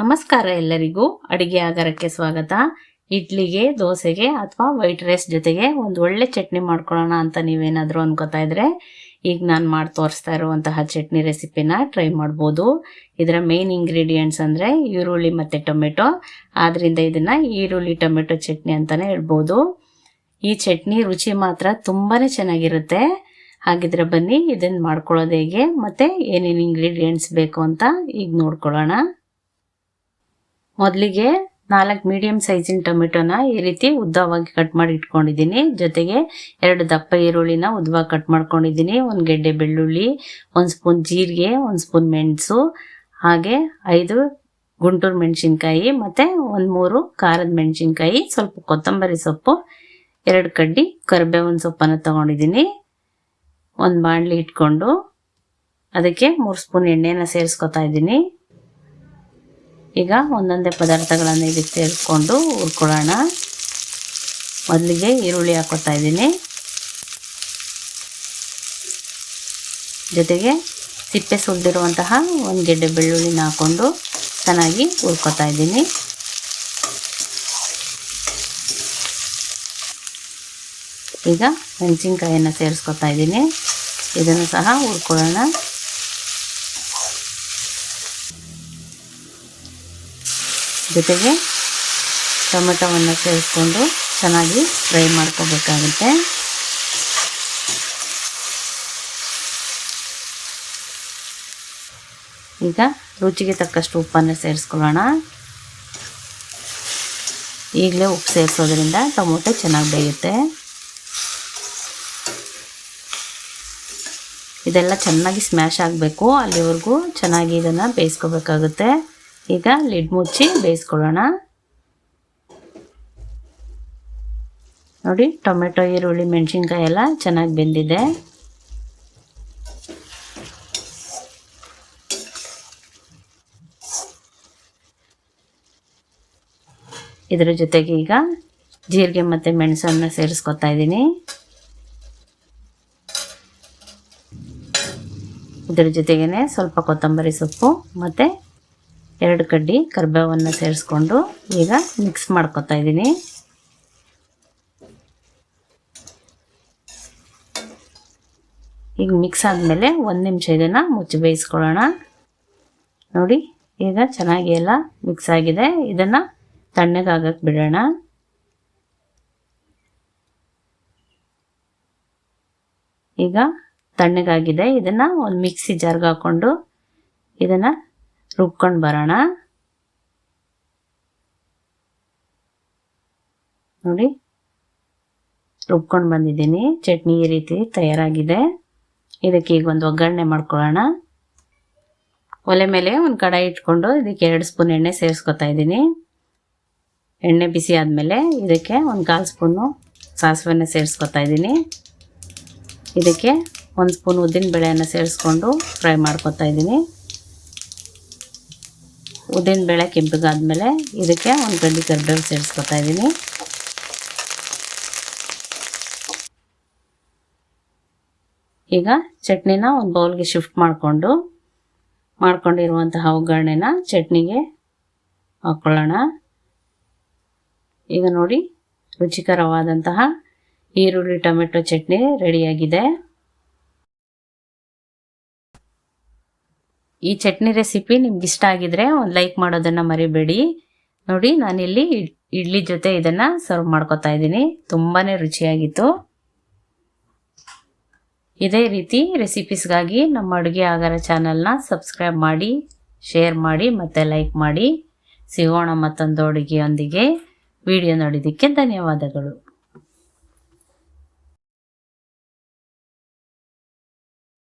ನಮಸ್ಕಾರ ಎಲ್ಲರಿಗೂ. ಅಡಿಗೆ ಆಗಾರಕ್ಕೆ ಸ್ವಾಗತ. ಇಡ್ಲಿಗೆ, ದೋಸೆಗೆ ಅಥವಾ ವೈಟ್ ರೈಸ್ ಜೊತೆಗೆ ಒಂದು ಒಳ್ಳೆ ಚಟ್ನಿ ಮಾಡ್ಕೊಳ್ಳೋಣ ಅಂತ ನೀವೇನಾದರೂ ಅನ್ಕೋತಾ ಇದ್ರೆ ಈಗ ನಾನು ಮಾಡಿ ತೋರಿಸ್ತಾ ಇರುವಂತಹ ಚಟ್ನಿ ರೆಸಿಪಿನ ಟ್ರೈ ಮಾಡ್ಬೋದು. ಇದರ ಮೇನ್ ಇಂಗ್ರೀಡಿಯೆಂಟ್ಸ್ ಅಂದರೆ ಈರುಳ್ಳಿ ಮತ್ತು ಟೊಮೆಟೊ. ಆದ್ದರಿಂದ ಇದನ್ನು ಈರುಳ್ಳಿ, ಟೊಮೆಟೊ ಚಟ್ನಿ ಅಂತಲೇ ಹೇಳ್ಬೋದು. ಈ ಚಟ್ನಿ ರುಚಿ ಮಾತ್ರ ತುಂಬಾ ಚೆನ್ನಾಗಿರುತ್ತೆ. ಹಾಗಿದ್ರೆ ಬನ್ನಿ ಇದನ್ನು ಮಾಡ್ಕೊಳ್ಳೋದು ಹೇಗೆ, ಮತ್ತು ಏನೇನು ಇಂಗ್ರೀಡಿಯೆಂಟ್ಸ್ ಬೇಕು ಅಂತ ಈಗ ನೋಡ್ಕೊಳ್ಳೋಣ. ಮೊದಲಿಗೆ ನಾಲ್ಕು ಮೀಡಿಯಂ ಸೈಜಿನ ಟೊಮೆಟೊನ ಈ ರೀತಿ ಉದ್ದವಾಗಿ ಕಟ್ ಮಾಡಿ ಇಟ್ಕೊಂಡಿದ್ದೀನಿ. ಜೊತೆಗೆ ಎರಡು ದಪ್ಪ ಈರುಳ್ಳಿನ ಉದ್ದವಾಗಿ ಕಟ್ ಮಾಡ್ಕೊಂಡಿದ್ದೀನಿ. ಒಂದು ಗೆಡ್ಡೆ ಬೆಳ್ಳುಳ್ಳಿ, ಒಂದು ಸ್ಪೂನ್ ಜೀರಿಗೆ, ಒಂದು ಸ್ಪೂನ್ ಮೆಣಸು, ಹಾಗೆ ಐದು ಗುಂಟೂರು ಮೆಣಸಿನ್ಕಾಯಿ ಮತ್ತು ಒಂದು ಮೂರು ಖಾರದ ಮೆಣಸಿನ್ಕಾಯಿ, ಸ್ವಲ್ಪ ಕೊತ್ತಂಬರಿ ಸೊಪ್ಪು, ಎರಡು ಕಡ್ಡಿ ಕರಿಬೇವಿನ ಸೊಪ್ಪನ್ನು ತೊಗೊಂಡಿದ್ದೀನಿ. ಒಂದು ಬಾಣಲಿ ಇಟ್ಕೊಂಡು ಅದಕ್ಕೆ ಮೂರು ಸ್ಪೂನ್ ಎಣ್ಣೆನ ಸೇರಿಸ್ಕೊತಾ ಇದ್ದೀನಿ. ಈಗ ಒಂದೊಂದೇ ಪದಾರ್ಥಗಳನ್ನು ಇದಕ್ಕೆ ಸೇರಿಸ್ಕೊಂಡು ಹುರ್ಕೊಳ್ಳೋಣ. ಮೊದಲಿಗೆ ಈರುಳ್ಳಿ ಹಾಕೋತಾ ಇದ್ದೀನಿ. ಜೊತೆಗೆ ಸಿಪ್ಪೆ ಸುಲಿದಿರುವಂತಹ ಒಂದು ಗೆಡ್ಡೆ ಬೆಳ್ಳುಳ್ಳಿನ ಹಾಕ್ಕೊಂಡು ಚೆನ್ನಾಗಿ ಹುರ್ಕೊತಾ ಇದ್ದೀನಿ. ಈಗ ಮೆಣಸಿನ್ಕಾಯನ್ನು ಸೇರಿಸ್ಕೊತಾ ಇದ್ದೀನಿ. ಇದನ್ನು ಸಹ ಹುರ್ಕೊಳ್ಳೋಣ. ಜೊತೆಗೆ ಟೊಮೆಟೊವನ್ನು ಸೇರಿಸ್ಕೊಂಡು ಚೆನ್ನಾಗಿ ಫ್ರೈ ಮಾಡ್ಕೋಬೇಕಾಗುತ್ತೆ. ಈಗ ರುಚಿಗೆ ತಕ್ಕಷ್ಟು ಉಪ್ಪನ್ನು ಸೇರಿಸ್ಕೊಳ್ಳೋಣ. ಈಗಲೇ ಉಪ್ಪು ಸೇರಿಸೋದ್ರಿಂದ ಟೊಮೊಟೊ ಚೆನ್ನಾಗಿ ಬೇಯುತ್ತೆ. ಇದೆಲ್ಲ ಚೆನ್ನಾಗಿ ಸ್ಮ್ಯಾಶ್ ಆಗಬೇಕು, ಅಲ್ಲಿವರೆಗೂ ಚೆನ್ನಾಗಿ ಇದನ್ನು ಬೇಯಿಸ್ಕೋಬೇಕಾಗುತ್ತೆ. ಈಗ ಲಿಡ್ ಮುಚ್ಚಿ ಬೇಯಿಸ್ಕೊಳ್ಳೋಣ. ನೋಡಿ, ಟೊಮೆಟೊ, ಈರುಳ್ಳಿ, ಮೆಣಸಿನ್ಕಾಯಿ ಎಲ್ಲ ಚೆನ್ನಾಗಿ ಬೆಂದಿದೆ. ಇದರ ಜೊತೆಗೆ ಈಗ ಜೀರಿಗೆ ಮತ್ತು ಮೆಣಸನ್ನು ಸೇರಿಸ್ಕೊತಾ ಇದ್ದೀನಿ. ಇದರ ಜೊತೆಗೇ ಸ್ವಲ್ಪ ಕೊತ್ತಂಬರಿ ಸೊಪ್ಪು ಮತ್ತು ಎರಡು ಕಡ್ಡಿ ಕರಿಬೇವನ್ನು ಸೇರಿಸ್ಕೊಂಡು ಈಗ ಮಿಕ್ಸ್ ಮಾಡ್ಕೊತಾ ಇದ್ದೀನಿ. ಈಗ ಮಿಕ್ಸ್ ಆದಮೇಲೆ ಒಂದು ನಿಮಿಷ ಇದನ್ನು ಮುಚ್ಚಿ ಬೇಯಿಸ್ಕೊಳ್ಳೋಣ. ನೋಡಿ, ಈಗ ಚೆನ್ನಾಗಿ ಎಲ್ಲ ಮಿಕ್ಸ್ ಆಗಿದೆ. ಇದನ್ನು ತಣ್ಣಗಾಗಕ್ಕೆ ಬಿಡೋಣ. ಈಗ ತಣ್ಣಗಾಗಿದೆ. ಇದನ್ನು ಒಂದು ಮಿಕ್ಸಿ ಜಾರ್ಗೆ ಹಾಕ್ಕೊಂಡು ಇದನ್ನು ರುಬ್ಕೊಂಡು ಬರೋಣ. ನೋಡಿ, ರುಬ್ಕೊಂಡು ಬಂದಿದ್ದೀನಿ. ಚಟ್ನಿ ಈ ರೀತಿ ತಯಾರಾಗಿದೆ. ಇದಕ್ಕೆ ಈಗ ಒಂದು ಒಗ್ಗರಣೆ ಮಾಡ್ಕೊಳ್ಳೋಣ. ಒಲೆ ಮೇಲೆ ಒಂದು ಕಡಾಯಿ ಇಟ್ಕೊಂಡು ಇದಕ್ಕೆ ಎರಡು ಸ್ಪೂನ್ ಎಣ್ಣೆ ಸೇರಿಸ್ಕೊತಾ ಇದ್ದೀನಿ. ಎಣ್ಣೆ ಬಿಸಿ ಆದಮೇಲೆ ಇದಕ್ಕೆ ಒಂದು ಕಾಲು ಸ್ಪೂನು ಸಾಸಿವೆನ ಸೇರಿಸ್ಕೊತಾ ಇದ್ದೀನಿ. ಇದಕ್ಕೆ ಒಂದು ಸ್ಪೂನ್ ಉದ್ದಿನ ಬೇಳೆಯನ್ನು ಸೇರಿಸ್ಕೊಂಡು ಫ್ರೈ ಮಾಡ್ಕೊತಾ ಇದ್ದೀನಿ. ಉದ್ದಿನ ಬೇಳೆ ಕೆಂಪಗಾದ್ಮೇಲೆ ಇದಕ್ಕೆ ಒಂದು ಕಡ್ಡಿ ಕರಿಬೇವು ಸೇರಿಸ್ಕೊತಾ ಇದ್ದೀನಿ. ಈಗ ಚಟ್ನಿನ ಒಂದು ಬೌಲ್ಗೆ ಶಿಫ್ಟ್ ಮಾಡಿಕೊಂಡು, ಮಾಡ್ಕೊಂಡಿರುವಂತಹ ಒಗ್ಗರಣೆನ ಚಟ್ನಿಗೆ ಹಾಕ್ಕೊಳ್ಳೋಣ ಈಗ ನೋಡಿ ರುಚಿಕರವಾದಂತಹ ಈರುಳ್ಳಿ ಟೊಮೆಟೊ ಚಟ್ನಿ ರೆಡಿಯಾಗಿದೆ. ಈ ಚಟ್ನಿ ರೆಸಿಪಿ ನಿಮ್ಗೆ ಇಷ್ಟ ಆಗಿದ್ರೆ ಒಂದು ಲೈಕ್ ಮಾಡೋದನ್ನು ಮರಿಬೇಡಿ. ನೋಡಿ, ನಾನಿಲ್ಲಿ ಇಡ್ಲಿ ಜೊತೆ ಇದನ್ನು ಸರ್ವ್ ಮಾಡ್ಕೊತಾ ಇದ್ದೀನಿ. ತುಂಬಾ ರುಚಿಯಾಗಿತ್ತು. ಇದೇ ರೀತಿ ರೆಸಿಪೀಸ್ಗಾಗಿ ನಮ್ಮ ಅಡುಗೆ ಆಗರ ಚಾನಲ್ನ ಸಬ್ಸ್ಕ್ರೈಬ್ ಮಾಡಿ ಶೇರ್ ಮಾಡಿ ಮತ್ತು ಲೈಕ್ ಮಾಡಿ. ಸಿಗೋಣ ಮತ್ತೊಂದು ಅಡುಗೆಯೊಂದಿಗೆ. ವಿಡಿಯೋ ನೋಡಿದ್ದಕ್ಕೆ ಧನ್ಯವಾದಗಳು.